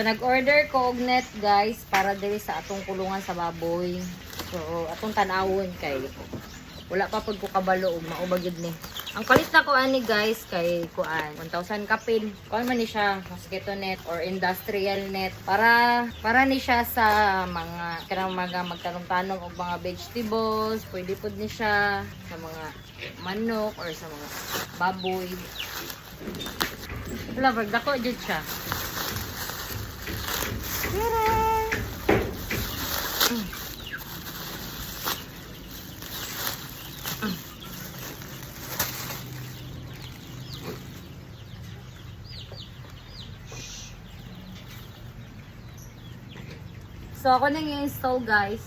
So nag-order ko og net guys para diri sa atong kulungan sa baboy. So atong tanawon kay wala pa pud ko kabalo og maubagid ni. Ang palit na ko ani guys kay kuan 1000 kapin. Kuan man ni siya mosquito net or industrial net para para ni siya sa mga kanang mga magtanong-tanong og mga vegetables, pwede pud ni siya sa mga manok or sa mga baboy. Wala, pagdako jud siya. So ako nang i-install guys.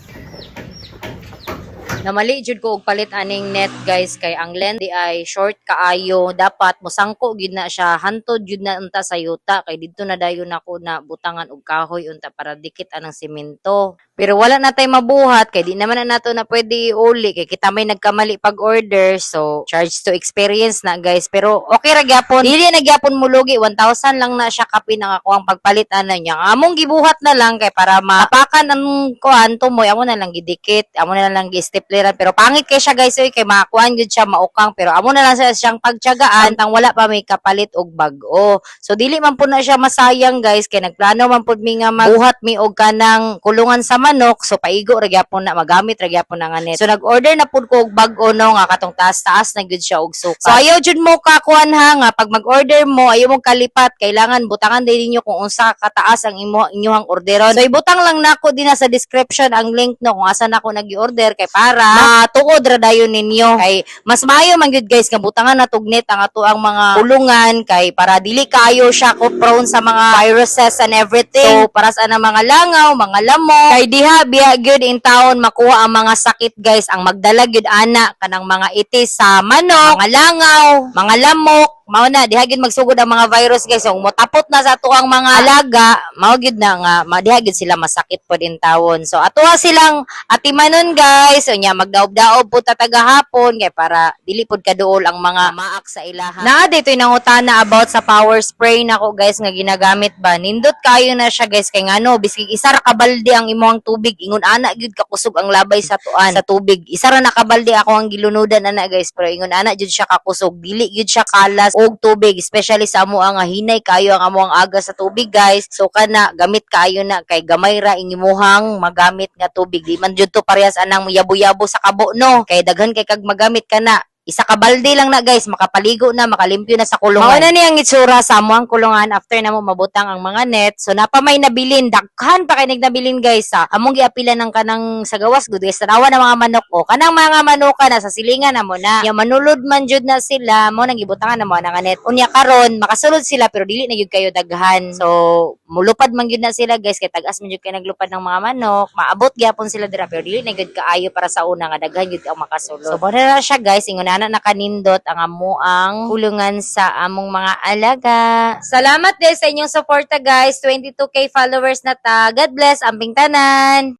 Namali jud ko og palit aning net guys kay ang lens di ay short kaayo. Dapat mosangko gyud na siya. Hantod gyud na unta sa yuta. Kay didto na dayon ako na butangan og kahoy unta para dikit anang semento. Pero wala na tay mabuhat kay di naman na nato na pwede uli. Kay kita may nagkamali pag order so charge to experience na guys. Pero okay ra gyapon. Dili na gyapon mulugi. 1000 lang na siya kapi nang ako ang pagpalit ana niya. Among gibuhat na lang kay para mapakan ang kuan tumoy amo na lang gidikit. Amo na lang gi-stapleran pero pangit kay siya guys oy kay makuan gyud siya maukang. Pero amo na lang sa siyang pagtiyagaan tang wala pa may kapalit og bag-o. So dili man po na siya masayang guys. Kay nagplano man pud mi nga magbuhat mi og kanang kulungan sa manok. So paigo ra gyapon na magamit ra gyapon na nga net. So nag-order na pud ko og bag-o no nga katong taas-taas na gyud siya og sukat so ayaw jud mo kakuan ha nga pag mag-order mo ayaw mo kalipat. Kailangan butangan din ninyo kung unsa kataas ang imo inyong orderon. So ibutang lang nako din na sa description ang link no kung asa nako nag-order kay para matuod ra dayon ninyo. Kay mas maayo man gyud guys nga butangan na tugnet ang ato ang mga kulungan. Kay para dili kayo siya ko prone sa mga viruses and everything. So para sa na mga langaw mga lamok kay diha biya gyud in town makuha ang mga sakit guys. Ang magdala gyud ana kanang mga itis sa manok mga langaw mga lamok mao na diha magsugod ang mga virus guys. So motapot na sa tuang mga alaga. Mao gyud na nga ma- diha gyud sila masakit pod in tawon. So atuwa silang atimanon guys. So nya magdaob-daob pud ta tagahapon. Kay para dili pod kaduol ang mga maak sa ilaha. Naa dito nangutana about sa power spray nako guys nga ginagamit ba. Nindot kayo na siya guys. Kay ngano biskig isa ra ka balde ang imong tubig. Ingon ana gyud kakusog ang labay sa tuan. Sa tubig. Isa ra nakabalde ako ang gilunudan ana guys. Pero ingon ana jud siya kakusog. Dili gyud siya kalas og tubig especially sa amo ang hinay kayo ang amo ang aga sa tubig guys. So kana gamit kayo na kay gamay ra imuhang magamit nga tubig. Di man jud to parehas anang yabo-yabo sa kabo no? Kay daghan kay kag magamit kana isa ka balde lang na guys, makapaligo na, makalimpyo na sa kulungan. Mao na niyang itsura sa amo ang kulungan after na mo mabutang ang mga net. So napa may nabilin, daghan pa kay nabilin guys sa among giapila ng kanang sa gawas gud guys. Tanawa ng mga manok o kanang mga manuka na sa silingan na mo na. Yung manulod man jud na sila, mo nang gibutangan na mo nga net. Unya karon makasulod sila pero dili na gyud kayo daghan. So mulupad man gyud na sila guys kay tagas man gyud kay naglupad ng mga manok. Maabot gyapon sila dira pero dili na gyud kaayo para sa una nga daghan gyud ang makasulod. So mo na siya guys, ingon na nakanindot ang amo ang kulungan sa among mga alaga. Salamat din sa inyong suporta guys. 22k followers na ta. God bless amping tanan.